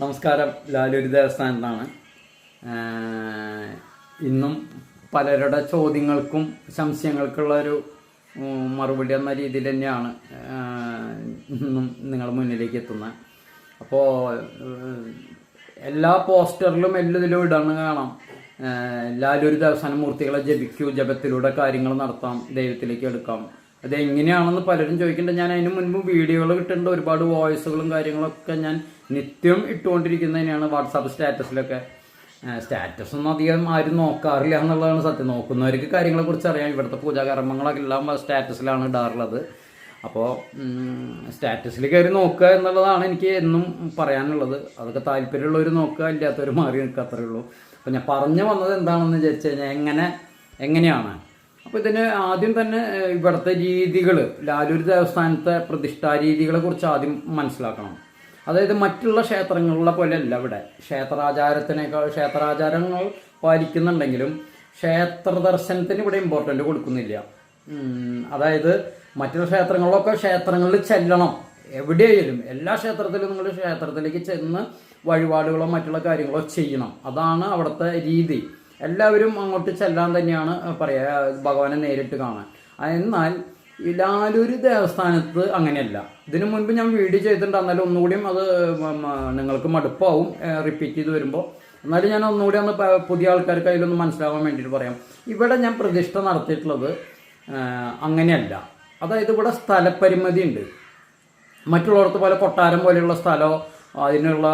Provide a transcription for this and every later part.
നമസ്കാരം. ലാലൂരി ദേവസ്ഥാനത്താണ് ഇന്നും പലരുടെ ചോദ്യങ്ങൾക്കും സംശയങ്ങൾക്കുള്ള ഒരു മറുപടി എന്ന രീതിയിൽ തന്നെയാണ് ഇന്നും നിങ്ങളുടെ മുന്നിലേക്ക് എത്തുന്നത്. അപ്പോൾ എല്ലാ പോസ്റ്ററിലും എല്ലാത്തിലും ഇടണം കാണാം. ലാലൂരി ദേവസ്ഥാന മൂർത്തികളെ ജപിക്കൂ ജപത്തിലൂടെ കാര്യങ്ങൾ നടത്താം ദൈവത്തിലേക്ക് എടുക്കാം. അത് എങ്ങനെയാണെന്ന് പലരും ചോദിക്കുന്നുണ്ട്. ഞാൻ അതിന് മുൻപ് വീഡിയോകൾ കിട്ടുന്നുണ്ട് ഒരുപാട് വോയിസുകളും കാര്യങ്ങളൊക്കെ ഞാൻ നിത്യം ഇട്ടുകൊണ്ടിരിക്കുന്നതിനാണ് വാട്സാപ്പ് സ്റ്റാറ്റസിലൊക്കെ സ്റ്റാറ്റസ് ഒന്നും അധികം ആരും നോക്കാറില്ല എന്നുള്ളതാണ് സത്യം. നോക്കുന്നവർക്ക് കാര്യങ്ങളെക്കുറിച്ച് അറിയാം. ഇവിടുത്തെ പൂജാകർമ്മങ്ങളൊക്കെ എല്ലാം സ്റ്റാറ്റസിലാണ് ഇടാറുള്ളത്. അപ്പോൾ സ്റ്റാറ്റസിൽ കയറി നോക്കുക എന്നുള്ളതാണ് എനിക്ക് എന്നും പറയാനുള്ളത്. അതൊക്കെ താല്പര്യമുള്ളവർ നോക്കുക ഇല്ലാത്തവർ മാറി നിൽക്കുക ഉള്ളൂ. അപ്പോൾ ഞാൻ പറഞ്ഞു വന്നത് എന്താണെന്ന് വിചാരിച്ചു കഴിഞ്ഞാൽ എങ്ങനെ എങ്ങനെയാണ്? അപ്പോൾ ഇതിന് ആദ്യം തന്നെ ഇവിടുത്തെ രീതികൾ ലാലൂർ ദേവസ്ഥാനത്തെ പ്രതിഷ്ഠാ രീതികളെ കുറിച്ച് ആദ്യം മനസ്സിലാക്കണം. അതായത് മറ്റുള്ള ക്ഷേത്രങ്ങളിലെ പോലെയല്ല ഇവിടെ. ക്ഷേത്രാചാരത്തിനേക്കാൾ ക്ഷേത്രാചാരങ്ങൾ പാലിക്കുന്നുണ്ടെങ്കിലും ക്ഷേത്ര ദർശനത്തിന് ഇവിടെ ഇമ്പോർട്ടന്റ് കൊടുക്കുന്നില്ല. അതായത് മറ്റുള്ള ക്ഷേത്രങ്ങളിലൊക്കെ ക്ഷേത്രങ്ങളിൽ ചെല്ലണം. എവിടെയായാലും എല്ലാ ക്ഷേത്രത്തിലും നിങ്ങൾ ക്ഷേത്രത്തിലേക്ക് ചെന്ന് വഴിപാടുകളോ മറ്റുള്ള കാര്യങ്ങളോ ചെയ്യണം. അതാണ് അവിടുത്തെ രീതി. എല്ലാവരും അങ്ങോട്ട് ചെല്ലാൻ തന്നെയാണ് പറയുക ഭഗവാനെ നേരിട്ട് കാണാൻ. എന്നാൽ ഈ ലാലൂര് ദേവസ്ഥാനത്ത് അങ്ങനെയല്ല. ഇതിനു മുൻപ് ഞാൻ വീഡിയോ ചെയ്തിട്ടുണ്ട്. എന്നാലും ഒന്നുകൂടിയും അത് നിങ്ങൾക്ക് മടുപ്പാവും റിപ്പീറ്റ് ചെയ്ത് വരുമ്പോൾ എന്നാലും ഞാൻ ഒന്നുകൂടി ഒന്ന് പുതിയ ആൾക്കാർക്ക് അതിലൊന്ന് മനസ്സിലാവാൻ വേണ്ടിയിട്ട് പറയാം. ഇവിടെ ഞാൻ പ്രതിഷ്ഠ നടത്തിയിട്ടുള്ളത് അങ്ങനെയല്ല. അതായത് ഇവിടെ സ്ഥലപരിമിതി ഉണ്ട്. മറ്റുള്ളവർക്ക് പോലെ കൊട്ടാരം പോലെയുള്ള സ്ഥലമോ അതിനുള്ള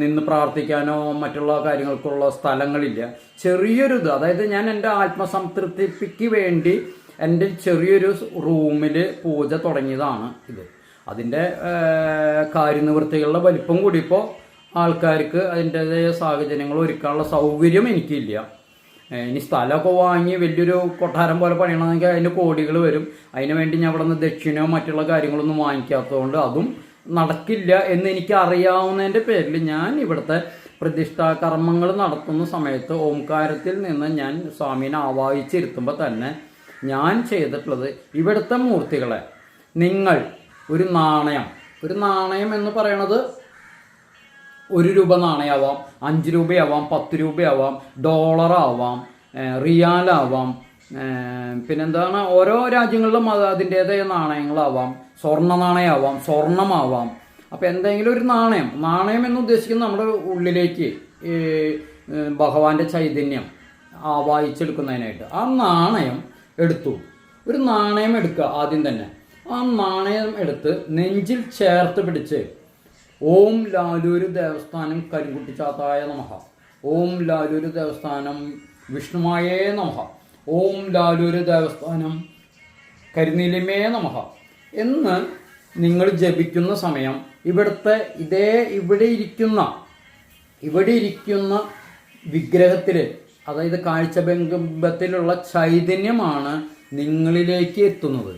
നിന്ന് പ്രാർത്ഥിക്കാനോ മറ്റുള്ള കാര്യങ്ങൾക്കുള്ള സ്ഥലങ്ങളില്ല. ചെറിയൊരു ഇത് അതായത് ഞാൻ എന്റെ ആത്മസംതൃപ്തിക്ക് വേണ്ടി എന്റെ ചെറിയൊരു റൂമിൽ പൂജ തുടങ്ങിയതാണ് ഇത്. അതിന്റെ കാര്യനിവൃത്തികളുടെ വലിപ്പം കൂടിയപ്പോൾ ആൾക്കാർക്ക് അതിന്റെതായ സാഹചര്യങ്ങൾ ഒരുക്കാനുള്ള സൗകര്യം എനിക്കില്ല. ഇനി സ്ഥലമൊക്കെ വാങ്ങി വലിയൊരു കൊട്ടാരം പോലെ പണിയണമെങ്കിൽ അതിന് കോടികൾ വരും. അതിന് വേണ്ടി ഞാൻ അവിടെ നിന്ന് ദക്ഷിണയോ മറ്റുള്ള കാര്യങ്ങളൊന്നും വാങ്ങിക്കാത്തതുകൊണ്ട് അതും നടക്കില്ല എന്ന് എനിക്ക് അറിയാവുന്നതിന്റെ പേരിൽ ഞാൻ ഇവിടുത്തെ പ്രതിഷ്ഠാ കർമ്മങ്ങൾ നടത്തുന്ന സമയത്ത് ഓംകാരത്തിൽ നിന്ന് ഞാൻ സ്വാമീനെ ആവാഹിച്ചിരുത്തുമ്പോൾ തന്നെ ഞാൻ ചെയ്തിട്ടുള്ളത് ഇവിടുത്തെ മൂർത്തികളെ. നിങ്ങൾ ഒരു നാണയം. ഒരു നാണയം എന്ന് പറയണത് ഒരു രൂപ നാണയമാവാം അഞ്ച് രൂപയാവാം പത്ത് രൂപയാവാം ഡോളറാവാം റിയാലാവാം പിന്നെന്താണ്? ഓരോ രാജ്യങ്ങളിലും അത് അതിന്റേതായ നാണയങ്ങളാവാം സ്വർണ നാണയമാവാം സ്വർണമാവാം അപ്പോൾ എന്തെങ്കിലും ഒരു നാണയം. നാണയം എന്ന് ഉദ്ദേശിക്കുന്നത് നമ്മുടെ ഉള്ളിലേക്ക് ഭഗവാന്റെ ചൈതന്യം ആവാഹിച്ചെടുക്കുന്നതിനായിട്ട്. ആ നാണയം എടുത്തു. ഒരു നാണയം എടുക്കുക ആദ്യം തന്നെ. ആ നാണയം എടുത്ത് നെഞ്ചിൽ ചേർത്ത് പിടിച്ച് ഓം ലാലൂര് ദേവസ്ഥാനം കരിങ്കുട്ടിച്ചാത്തായ നമഹ ഓം ലാലൂര് ദേവസ്ഥാനം വിഷ്ണുമായേ നമഹ ഓം ലാലൂര് ദേവസ്ഥാനം കരിനീലിമേ നമഹ എന്ന് നിങ്ങൾ ജപിക്കുന്ന സമയം ഇവിടുത്തെ ഇതേ ഇവിടെ ഇരിക്കുന്ന ഇവിടെ ഇരിക്കുന്ന വിഗ്രഹത്തിൽ അതായത് കാഴ്ചബിംബത്തിലുള്ള ചൈതന്യമാണ് നിങ്ങളിലേക്ക് എത്തുന്നത്.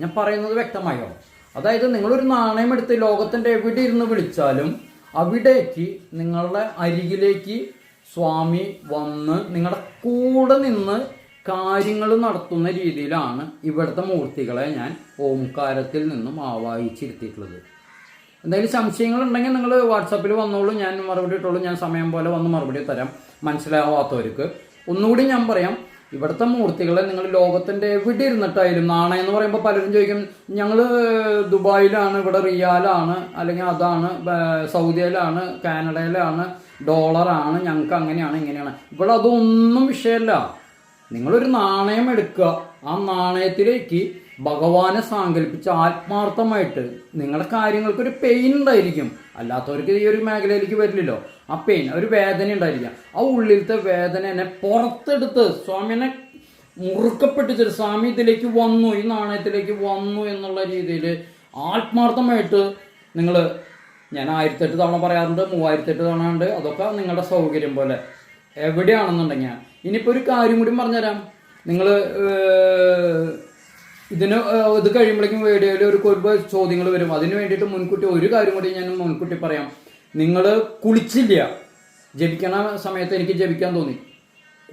ഞാൻ പറയുന്നത് വ്യക്തമായോ? അതായത് നിങ്ങളൊരു നാണയം എടുത്ത് ലോകത്തിന്റെ എവിടെ ഇരുന്ന് വിളിച്ചാലും അവിടേക്ക് നിങ്ങളുടെ അരികിലേക്ക് സ്വാമി വന്ന് നിങ്ങളുടെ കൂടെ നിന്ന് കാര്യങ്ങൾ നടത്തുന്ന രീതിയിലാണ് ഇവിടുത്തെ മൂർത്തികളെ ഞാൻ ഓംകാരത്തിൽ നിന്നും ആവാഹിച്ചിരുത്തിയിട്ടുള്ളത്. എന്തെങ്കിലും സംശയങ്ങളുണ്ടെങ്കിൽ നിങ്ങൾ വാട്സാപ്പിൽ വന്നോളൂ. ഞാൻ മറുപടി ഇട്ടോളൂ. ഞാൻ സമയം പോലെ വന്ന് മറുപടി തരാം. മനസ്സിലാവാത്തവർക്ക്. ഒന്നുകൂടി ഞാൻ പറയാം. ഇവിടുത്തെ മൂർത്തികളെ നിങ്ങൾ ലോകത്തിന്റെ എവിടെ ഇരുന്നിട്ടായാലും നാണയം എന്ന് പറയുമ്പോൾ പലരും ചോദിക്കും ഞങ്ങൾ ദുബായിലാണ് ഇവിടെ റിയാലാണ് അല്ലെങ്കിൽ അതാണ് സൗദിയിലാണ് കാനഡയിലാണ് ഡോളറാണ് ഞങ്ങൾക്ക് അങ്ങനെയാണ് ഇങ്ങനെയാണ്. ഇവിടെ അതൊന്നും വിഷയമല്ല. നിങ്ങളൊരു നാണയം എടുക്കുക. ആ നാണയത്തിലേക്ക് ഭഗവാനെ സാങ്കല്പിച്ച് ആത്മാർത്ഥമായിട്ട് നിങ്ങളുടെ കാര്യങ്ങൾക്ക് ഒരു പെയിൻ ഉണ്ടായിരിക്കും. അല്ലാത്തവർക്ക് ഈ ഒരു മേഖലയിലേക്ക് വരില്ലല്ലോ. ആ പെയിൻ ഒരു വേദന ഉണ്ടായിരിക്കാം. ആ ഉള്ളിലത്തെ വേദനനെ പുറത്തെടുത്ത് സ്വാമിനെ മുറുക്കപ്പെട്ടിട്ട് സ്വാമി ഇതിലേക്ക് വന്നു ഈ നാണയത്തിലേക്ക് വന്നു എന്നുള്ള രീതിയിൽ ആത്മാർത്ഥമായിട്ട് നിങ്ങൾ ഞാൻ ആയിരത്തെട്ട് തവണ പറയാറുണ്ട് മൂവായിരത്തെട്ട് തവണ ഉണ്ട് അതൊക്കെ നിങ്ങളുടെ സൗകര്യം പോലെ. എവിടെയാണെന്നുണ്ടെങ്കിൽ ഇനിയിപ്പോൾ ഒരു കാര്യം കൂടി പറഞ്ഞുതരാം. നിങ്ങൾ ഇതിന് ഇത് കഴിയുമ്പോഴേക്കും വീഡിയോയിൽ ഒരു കുറിപ്പ് ചോദ്യങ്ങൾ വരും. അതിന് വേണ്ടിയിട്ട് മുൻകൂട്ടി ഒരു കാര്യം കൂടി ഞാൻ മുൻകൂട്ടി പറയാം. നിങ്ങൾ കുളിച്ചില്ല. ജപിക്കണ സമയത്ത് എനിക്ക് ജപിക്കാൻ തോന്നി.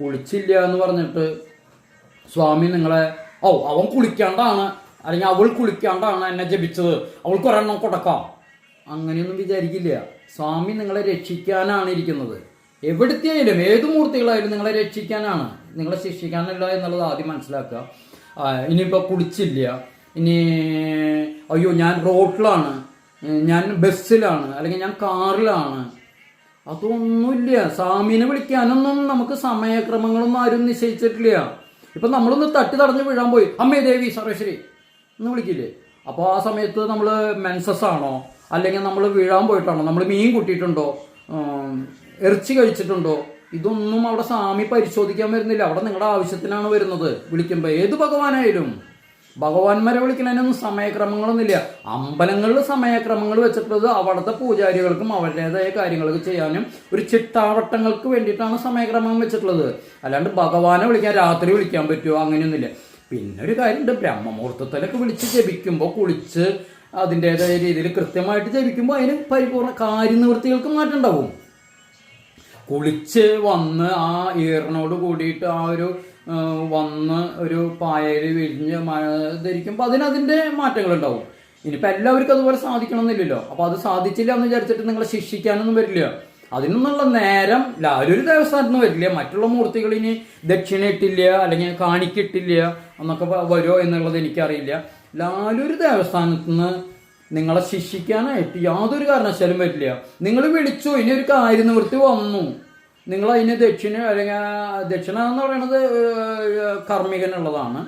കുളിച്ചില്ല എന്ന് പറഞ്ഞിട്ട് സ്വാമി നിങ്ങളെ ഓ അവൻ കുളിക്കാണ്ടാണ്. അല്ലെങ്കിൽ അവൾ കുളിക്കാണ്ടാണ് എന്നെ ജപിച്ചത്. അവൾക്ക് ഒരെണ്ണം കൊടുക്കാം. അങ്ങനെയൊന്നും വിചാരിക്കില്ല. സ്വാമി നിങ്ങളെ രക്ഷിക്കാനാണ് ഇരിക്കുന്നത്. എവിടുത്തെയായാലും ഏത് മൂർത്തികളായാലും നിങ്ങളെ രക്ഷിക്കാനാണ്. നിങ്ങളെ ശിക്ഷിക്കാനല്ല എന്നുള്ളത് ആദ്യം മനസ്സിലാക്കുക. ഇനിയിപ്പോൾ കുടിച്ചില്ല. ഇനി അയ്യോ ഞാൻ റോട്ടിലാണ്. ഞാൻ ബസ്സിലാണ്. അല്ലെങ്കിൽ ഞാൻ കാറിലാണ്. അതൊന്നുമില്ല. സാമീനെ വിളിക്കാനൊന്നും നമുക്ക് സമയക്രമങ്ങളൊന്നും ആരും നിശ്ചയിച്ചിട്ടില്ല. ഇപ്പം നമ്മളൊന്ന് തട്ടി തടഞ്ഞ് വീഴാൻ പോയി. അമ്മേ ദേവി സർവേശ്വരി എന്ന് വിളിക്കില്ലേ? അപ്പോൾ ആ സമയത്ത് നമ്മൾ മെൻസസ് ആണോ? അല്ലെങ്കിൽ നമ്മൾ വീഴാൻ പോയിട്ടാണോ? നമ്മൾ മീൻ കൂട്ടിയിട്ടുണ്ടോ? ഇറച്ചി കഴിച്ചിട്ടുണ്ടോ? ഇതൊന്നും അവിടെ സ്വാമി പരിശോധിക്കാൻ വരുന്നില്ല. അവിടെ നിങ്ങളുടെ ആവശ്യത്തിനാണ് വരുന്നത്. വിളിക്കുമ്പോൾ ഏത് ഭഗവാനായാലും? ഭഗവാന്മാരെ വിളിക്കുന്നതിനൊന്നും സമയക്രമങ്ങളൊന്നുമില്ല. അമ്പലങ്ങളിൽ സമയക്രമങ്ങൾ വെച്ചിട്ടുള്ളത് അവിടുത്തെ പൂജാരികൾക്കും അവരുടേതായ കാര്യങ്ങൾക്ക് ചെയ്യാനും ഒരു ചിട്ടാവട്ടങ്ങൾക്ക് വേണ്ടിയിട്ടാണ് സമയക്രമം വെച്ചിട്ടുള്ളത്. അല്ലാണ്ട് ഭഗവാനെ വിളിക്കാൻ രാത്രി വിളിക്കാൻ പറ്റുമോ? അങ്ങനെയൊന്നുമില്ല. പിന്നെ ഒരു കാര്യമുണ്ട്. ബ്രഹ്മമുഹൂർത്തത്തിലൊക്കെ വിളിച്ച് ജപിക്കുമ്പോൾ കുളിച്ച് അതിന്റെതായ രീതിയിൽ കൃത്യമായിട്ട് ജപിക്കുമ്പോൾ അതിന് പരിപൂർണ കാര്യനിവൃത്തികൾക്ക് മാറ്റം ഉണ്ടാവും. കുളിച്ച് വന്ന് ആ ഈറിനോട് കൂടിയിട്ട് ആ ഒരു വന്ന് ഒരു പായയിൽ വിരിഞ്ഞ് ധരിക്കുമ്പോൾ അതിന് അതിന്റെ മാറ്റങ്ങൾ ഉണ്ടാവും ഇനിയിപ്പോൾ എല്ലാവർക്കും അതുപോലെ സാധിക്കണമെന്നില്ലല്ലോ. അപ്പോൾ അത് സാധിച്ചില്ല എന്ന് വിചാരിച്ചിട്ട് നിങ്ങളെ ശിക്ഷിക്കാനൊന്നും വരില്ല. അതിനൊന്നുള്ള നേരം ലാലൊരു ദേവസ്ഥാനത്തുനിന്ന് വരില്ല. മറ്റുള്ള മൂർത്തികൾ ഇനി ദക്ഷിണ ഇട്ടില്ല അല്ലെങ്കിൽ കാണിക്കിട്ടില്ല എന്നൊക്കെ വരുമോ എന്നുള്ളത് എനിക്കറിയില്ല. ലാലൊരു ദേവസ്ഥാനത്ത് നിന്ന് നിങ്ങളെ ശിക്ഷിക്കാനായിട്ട് യാതൊരു കാരണവശാലും പറ്റില്ല. നിങ്ങൾ വിളിച്ചു ഇനി ഒരു കാര്യനിവൃത്തി വന്നു. നിങ്ങൾ അതിന് ദക്ഷിണ അല്ലെങ്കിൽ ദക്ഷിണ എന്ന് പറയുന്നത് കർമ്മികനുള്ളതാണ്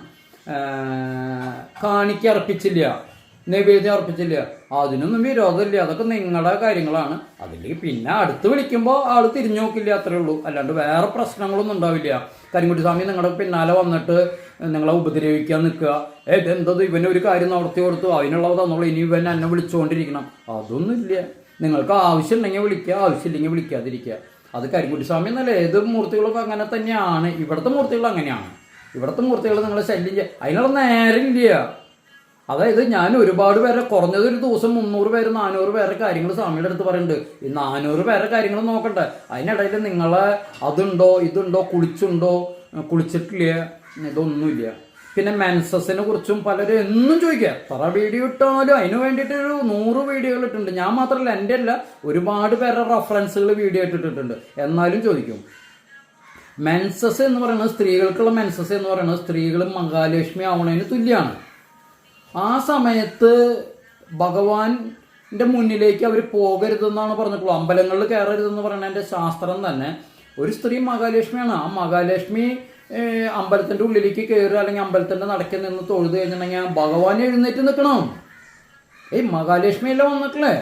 കാണിക്ക അർപ്പിച്ചില്ല. നൈവേദ്യം അർപ്പിച്ചില്ല. അതിനൊന്നും വിരോധമില്ല. അതൊക്കെ നിങ്ങളുടെ കാര്യങ്ങളാണ്. അതിലേക്ക് പിന്നെ അടുത്ത് വിളിക്കുമ്പോൾ ആൾ തിരിഞ്ഞു നോക്കില്ല അത്രേ ഉള്ളൂ. അല്ലാണ്ട് വേറെ പ്രശ്നങ്ങളൊന്നും ഉണ്ടാവില്ല. കരിങ്കുട്ടി സ്വാമി നിങ്ങളുടെ പിന്നാലെ വന്നിട്ട് നിങ്ങളെ ഉപദ്രവിക്കാൻ നിൽക്കുക. ഏ എന്തത് ഇവന് ഒരു കാര്യം നടത്തി കൊടുത്തു. അതിനുള്ളത് തന്നോളൂ. ഇനി ഇവൻ എന്നെ വിളിച്ചുകൊണ്ടിരിക്കണം അതൊന്നുമില്ല. നിങ്ങൾക്ക് ആവശ്യം ആവശ്യമുണ്ടെങ്കിൽ വിളിക്കുക. ആവശ്യമില്ലെങ്കിൽ വിളിക്കാതിരിക്കുക. അത് കരിങ്കുട്ടി സ്വാമി എന്നല്ല. ഏത് മൂർത്തികളൊക്കെ അങ്ങനെ തന്നെയാണ്. ഇവിടുത്തെ മൂർത്തികൾ അങ്ങനെയാണ്. ഇവിടുത്തെ മൂർത്തികൾ നിങ്ങളെ ശല്യം ചെയ്യുക അതിനുള്ള നേരമില്ല. അതായത് ഞാൻ ഒരുപാട് പേരെ കുറഞ്ഞത് ഒരു ദിവസം മുന്നൂറ് പേര് നാനൂറ് പേരെ കാര്യങ്ങൾ സ്വാമിയുടെ അടുത്ത് പറയുന്നുണ്ട്. ഈ നാനൂറ് പേരെ കാര്യങ്ങൾ നോക്കട്ടെ അതിനിടയിൽ നിങ്ങളെ അതുണ്ടോ ഇതുണ്ടോ കുളിച്ചുണ്ടോ കുളിച്ചിട്ടില്ല ഇതൊന്നുമില്ല. പിന്നെ മെൻസസിനെ കുറിച്ചും പലരും എന്നും ചോദിക്കുക. എത്ര വീഡിയോ ഇട്ടാലും അതിന് വേണ്ടിയിട്ട് ഒരു നൂറ് വീഡിയോകൾ ഇട്ടിട്ടുണ്ട്. ഞാൻ മാത്രമല്ല എന്റെ അല്ല ഒരുപാട് പേരുടെ റെഫറൻസുകൾ വീഡിയോ ഇട്ടിട്ടുണ്ട്. എന്നാലും ചോദിക്കും. മെൻസസ് എന്ന് പറയുന്നത് സ്ത്രീകൾക്കുള്ള മെൻസസ് എന്ന് പറയുന്നത് സ്ത്രീകളും മഹാലക്ഷ്മി ആവണതിന് തുല്യമാണ്. ആ സമയത്ത് ഭഗവാന്റെ മുന്നിലേക്ക് അവർ പോകരുതെന്നാണ് പറഞ്ഞിട്ടുള്ളത്. അമ്പലങ്ങളിൽ കയറരുതെന്ന് പറയുന്നതിന്റെ ശാസ്ത്രം തന്നെ ഒരു സ്ത്രീ മഹാലക്ഷ്മിയാണ്. ആ മഹാലക്ഷ്മി അമ്പലത്തിന്റെ ഉള്ളിലേക്ക് കയറുക അല്ലെങ്കിൽ അമ്പലത്തിന്റെ നടക്കിൽ നിന്ന് തൊഴുത് കഴിഞ്ഞിട്ടുണ്ടെങ്കിൽ ഭഗവാൻ എഴുന്നേറ്റ് നിൽക്കണം. ഏയ് മഹാലക്ഷ്മിയല്ലേ വന്നിട്ടില്ലേ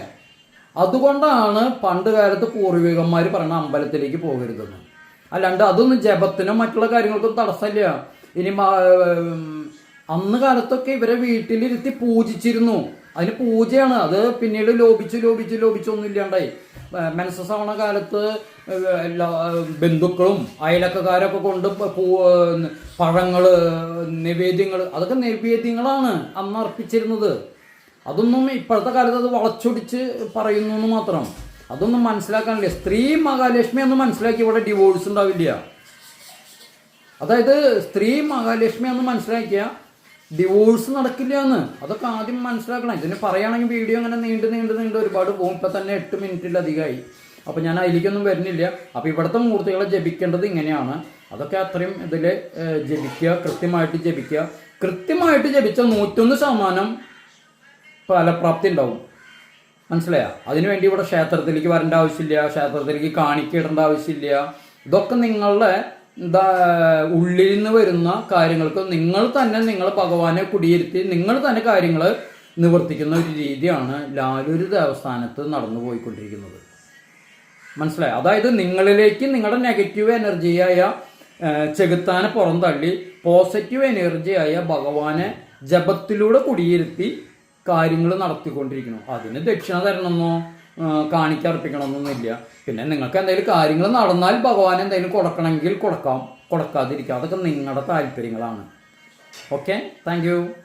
അതുകൊണ്ടാണ് പണ്ട് കാലത്ത് പൂർവികന്മാർ പറഞ്ഞ അമ്പലത്തിലേക്ക് പോകരുതെന്ന്. അല്ലാണ്ട് അതൊന്നും ജപത്തിനും മറ്റുള്ള കാര്യങ്ങൾക്കും തടസ്സമില്ല. ഇനി അന്ന് കാലത്തൊക്കെ ഇവരെ വീട്ടിലിരുത്തി പൂജിച്ചിരുന്നു. അതിന് പൂജയാണ്. അത് പിന്നീട് ലോപിച്ച് ലോപിച്ച് ലോപിച്ചൊന്നും ഇല്ലാണ്ടായി മെൻസസ് ആവണ കാലത്ത് എല്ലാ ബന്ധുക്കളും അയലക്കക്കാരൊക്കെ കൊണ്ട് പൂ പഴങ്ങൾ നിവേദ്യങ്ങൾ അതൊക്കെ നിവേദ്യങ്ങളാണ് അന്ന് അർപ്പിച്ചിരുന്നത്. അതൊന്നും ഇപ്പോഴത്തെ കാലത്ത് അത് വളച്ചൊടിച്ച് പറയുന്നു എന്ന് മാത്രം. അതൊന്നും മനസ്സിലാക്കാനില്ല. സ്ത്രീ മഹാലക്ഷ്മി ഒന്നും മനസ്സിലാക്കി ഇവിടെ ഡിവോഴ്സ് ഉണ്ടാവില്ല. അതായത് സ്ത്രീ മഹാലക്ഷ്മി ഒന്ന് മനസ്സിലാക്കിയ ഡിവോഴ്സ് നടക്കില്ല എന്ന്. അതൊക്കെ ആദ്യം മനസ്സിലാക്കണം. ഇതിന് പറയുകയാണെങ്കിൽ വീഡിയോ അങ്ങനെ നീണ്ടു നീണ്ടു നീണ്ട് ഒരുപാട് പോകും. ഇപ്പം തന്നെ എട്ട് മിനിറ്റിലധികമായി അപ്പം ഞാൻ അതിലേക്കൊന്നും വരുന്നില്ല. അപ്പം ഇവിടുത്തെ മൂർത്തികളെ ജപിക്കേണ്ടത് ഇങ്ങനെയാണ്. അതൊക്കെ അത്രയും ഇതിൽ ജപിക്കുക കൃത്യമായിട്ട് ജപിക്കുക. കൃത്യമായിട്ട് ജപിച്ച നൂറ്റൊന്ന് ശതമാനം ഫലപ്രാപ്തി ഉണ്ടാവും. മനസ്സിലായ? അതിനുവേണ്ടി ഇവിടെ ക്ഷേത്രത്തിലേക്ക് വരേണ്ട ആവശ്യമില്ല. ക്ഷേത്രത്തിലേക്ക് കാണിക്കിടേണ്ട ആവശ്യമില്ല. ഇതൊക്കെ നിങ്ങളുടെ ഉള്ളിൽ നിന്ന് വരുന്ന കാര്യങ്ങൾക്ക് നിങ്ങൾ തന്നെ നിങ്ങൾ ഭഗവാനെ കുടിയിരുത്തി നിങ്ങൾ തന്നെ കാര്യങ്ങൾ നിവർത്തിക്കുന്ന ഒരു രീതിയാണ് ലാലൂര് ദേവസ്ഥാനത്ത് നടന്നു പോയിക്കൊണ്ടിരിക്കുന്നത്. മനസ്സിലായി? അതായത് നിങ്ങളിലേക്ക് നിങ്ങളുടെ നെഗറ്റീവ് എനർജിയായ ചെകുത്താനെ പുറന്തള്ളി പോസിറ്റീവ് എനർജിയായ ഭഗവാനെ ജപത്തിലൂടെ കുടിയിരുത്തി കാര്യങ്ങൾ നടത്തിക്കൊണ്ടിരിക്കുന്നു. അതിന് ദക്ഷിണ തരണമെന്നോ കാണിക്കർപ്പിക്കണമെന്നൊന്നുമില്ല പിന്നെ നിങ്ങൾക്ക് എന്തെങ്കിലും കാര്യങ്ങൾ നടന്നാൽ ഭഗവാൻ എന്തെങ്കിലും കൊടുക്കണമെങ്കിൽ കൊടുക്കാം. കൊടുക്കാതിരിക്കാം അതൊക്കെ നിങ്ങളുടെ താല്പര്യങ്ങളാണ്. Okay thank